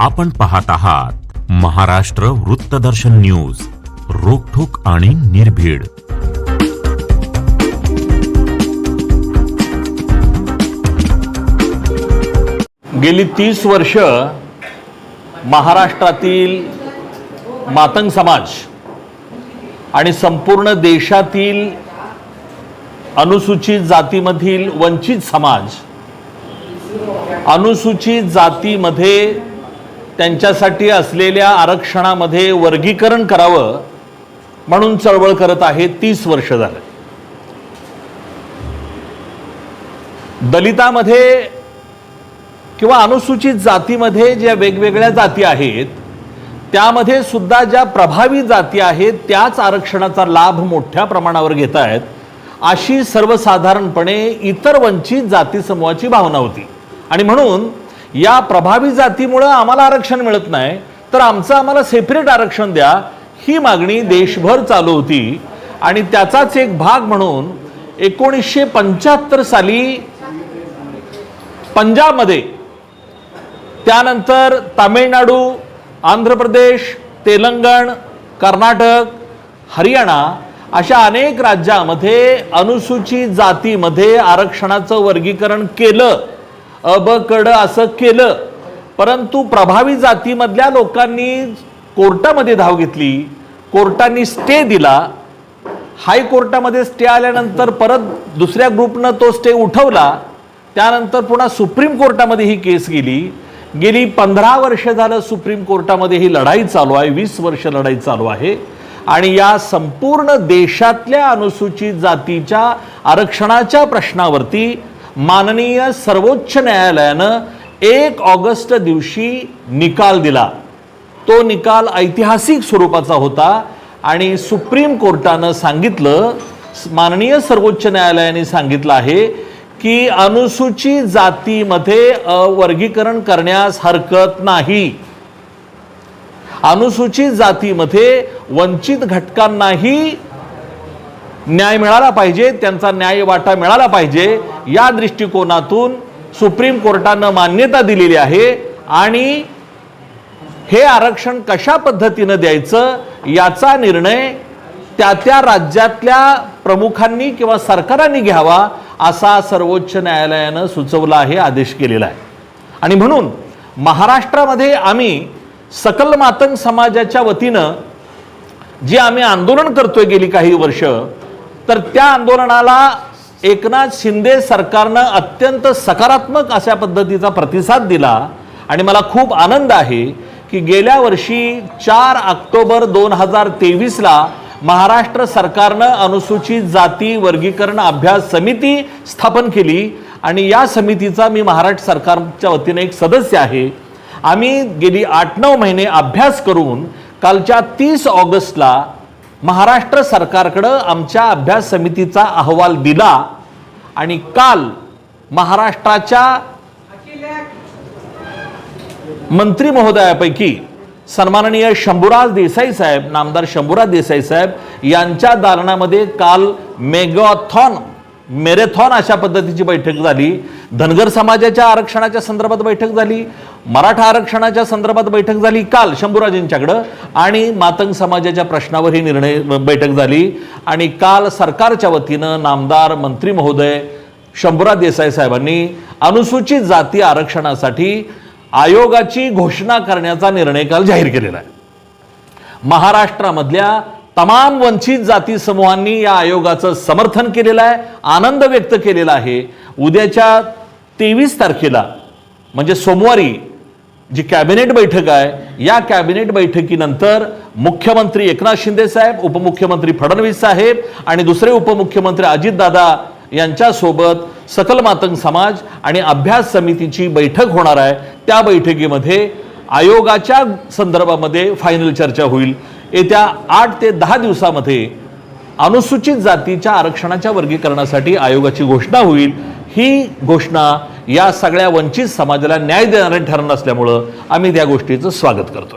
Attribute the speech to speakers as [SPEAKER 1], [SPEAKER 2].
[SPEAKER 1] आपण पाहत आहात महाराष्ट्र वृत्तदर्शन न्यूज रोखोक आणि निर्भीड.
[SPEAKER 2] गेली तीस वर्ष महाराष्ट्रातील मातंग समाज आणि संपूर्ण देशातील अनुसूचित जातीमधील वंचित समाज अनुसूचित जातीमध्ये त्यांच्यासाठी असलेल्या आरक्षणामध्ये वर्गीकरण करावं म्हणून चळवळ करत आहे तीस वर्ष झालं. दलितामध्ये किंवा अनुसूचित जातीमध्ये ज्या वेगवेगळ्या जाती आहेत त्यामध्ये सुद्धा ज्या प्रभावी जाती आहेत त्याच आरक्षणाचा लाभ मोठ्या प्रमाणावर घेत आहेत अशी सर्वसाधारणपणे इतर वंचित जाती समूहाची भावना होती. आणि म्हणून या प्रभावी जातीमुळं आम्हाला आरक्षण मिळत नाही. तर आमचं आम्हाला सेपरेट आरक्षण द्या. ही मागणी देशभर चालू होती. आणि त्याचाच एक भाग म्हणून एकोणीसशे पंच्याहत्तर साली पंजाबमध्ये त्यानंतर तामिळनाडू आंध्र प्रदेश तेलंगण कर्नाटक हरियाणा अशा अनेक राज्यामध्ये अनुसूचित जातीमध्ये आरक्षणाचं वर्गीकरण केलं. अबकड असं केलं. परंतु प्रभावी जातीमधल्या लोकांनी कोर्टामध्ये धाव घेतली. कोर्टाने स्टे दिला. हायकोर्टामध्ये स्टे आल्यानंतर परत दुसऱ्या ग्रुपनं तो स्टे उठवला. त्यानंतर पुन्हा सुप्रीम कोर्टामध्ये ही केस गेली. गेली पंधरा वर्ष झालं सुप्रीम कोर्टामध्ये ही लढाई चालू आहे. वीस वर्ष लढाई चालू आहे. आणि या संपूर्ण देशातल्या अनुसूचित जातीच्या आरक्षणाच्या प्रश्नावरती माननीय सर्वोच्च न्यायालयानं एक ऑगस्ट दिवशी निकाल दिला. तो निकाल ऐतिहासिक स्वरूपाचा होता आणि सुप्रीम कोर्टानं सांगितलं माननीय सर्वोच्च न्यायालयाने सांगितलं आहे की अनुसूचित जातीमध्ये वर्गीकरण करण्यास हरकत नाही. अनुसूचित जातीमध्ये वंचित घटकांनाही न्याय मिळाला पाहिजे त्यांचा न्याय वाटा मिळाला पाहिजे या दृष्टिकोनातून सुप्रीम कोर्टानं मान्यता दिलेली आहे आणि हे आरक्षण कशा पद्धतीनं द्यायचं याचा निर्णय त्या त्या राज्यातल्या प्रमुखांनी किंवा सरकारांनी घ्यावा असा सर्वोच्च न्यायालयानं सुचवला आहे आदेश केलेला आहे. आणि म्हणून महाराष्ट्रामध्ये आम्ही सकल मातंग समाजाच्या वतीनं जे आम्ही आंदोलन करतोय गेली काही वर्ष तर त्या आंदोलनाला एकनाथ शिंदे सरकारनं अत्यंत सकारात्मक अशा पद्धतीचा प्रतिसाद दिला. आणि मला खूप आनंद आहे की गेल्या वर्षी चार ऑक्टोबर दोन हजार तेवीसला महाराष्ट्र सरकारनं अनुसूचित जाती वर्गीकरण अभ्यास समिती स्थापन केली. आणि या समितीचा मी महाराष्ट्र सरकारच्या वतीने एक सदस्य आहे. आम्ही गेली आठ नऊ महिने अभ्यास करून कालच्या तीस ऑगस्टला महाराष्ट्र सरकारकडं आमच्या अभ्यास समितीचा अहवाल दिला आणि काल महाराष्ट्राच्या मंत्री महोदयापैकी सन्माननीय शंभूराज देसाई साहेब नामदार शंभूराज देसाई साहेब यांच्या दालनामध्ये काल मेगाथॉन मेरेथॉन अशा पद्धतीची बैठक झाली. धनगर समाजाच्या आरक्षणाच्या संदर्भात बैठक झाली. मराठा आरक्षणाच्या संदर्भात बैठक झाली काल शंभूराजेंच्याकडं. आणि मातंग समाजाच्या प्रश्नावर ही निर्णय बैठक झाली. आणि काल सरकारच्या वतीनं नामदार मंत्री महोदय शंभूरा देसाई साहेबांनी अनुसूचित जाती आरक्षणासाठी आयोगाची घोषणा करण्याचा निर्णय काल जाहीर केलेला आहे. महाराष्ट्रामधल्या तमाम वंचित जाती समूहांनी या आयोगाचं समर्थन केलेलं आहे आनंद व्यक्त केलेला आहे. उद्याच्या तेवीस तारखेला म्हणजे सोमवारी जी कॅबिनेट बैठक आहे या कॅबिनेट बैठकीनंतर मुख्यमंत्री एकनाथ शिंदे साहेब उपमुख्यमंत्री फडणवीस साहेब आणि दुसरे उपमुख्यमंत्री अजितदादा यांच्यासोबत सकल मातंग समाज आणि अभ्यास समितीची बैठक होणार आहे. त्या बैठकीमध्ये आयोगाच्या संदर्भामध्ये फायनल चर्चा होईल. येत्या आठ ते दहा दिवसामध्ये अनुसूचित जातीच्या आरक्षणाच्या वर्गीकरणासाठी आयोगाची घोषणा होईल. ही घोषणा या सगळ्या वंचित समाजाला न्याय देणारे ठरणार असल्यामुळं आम्ही त्या गोष्टीचं स्वागत करतोय.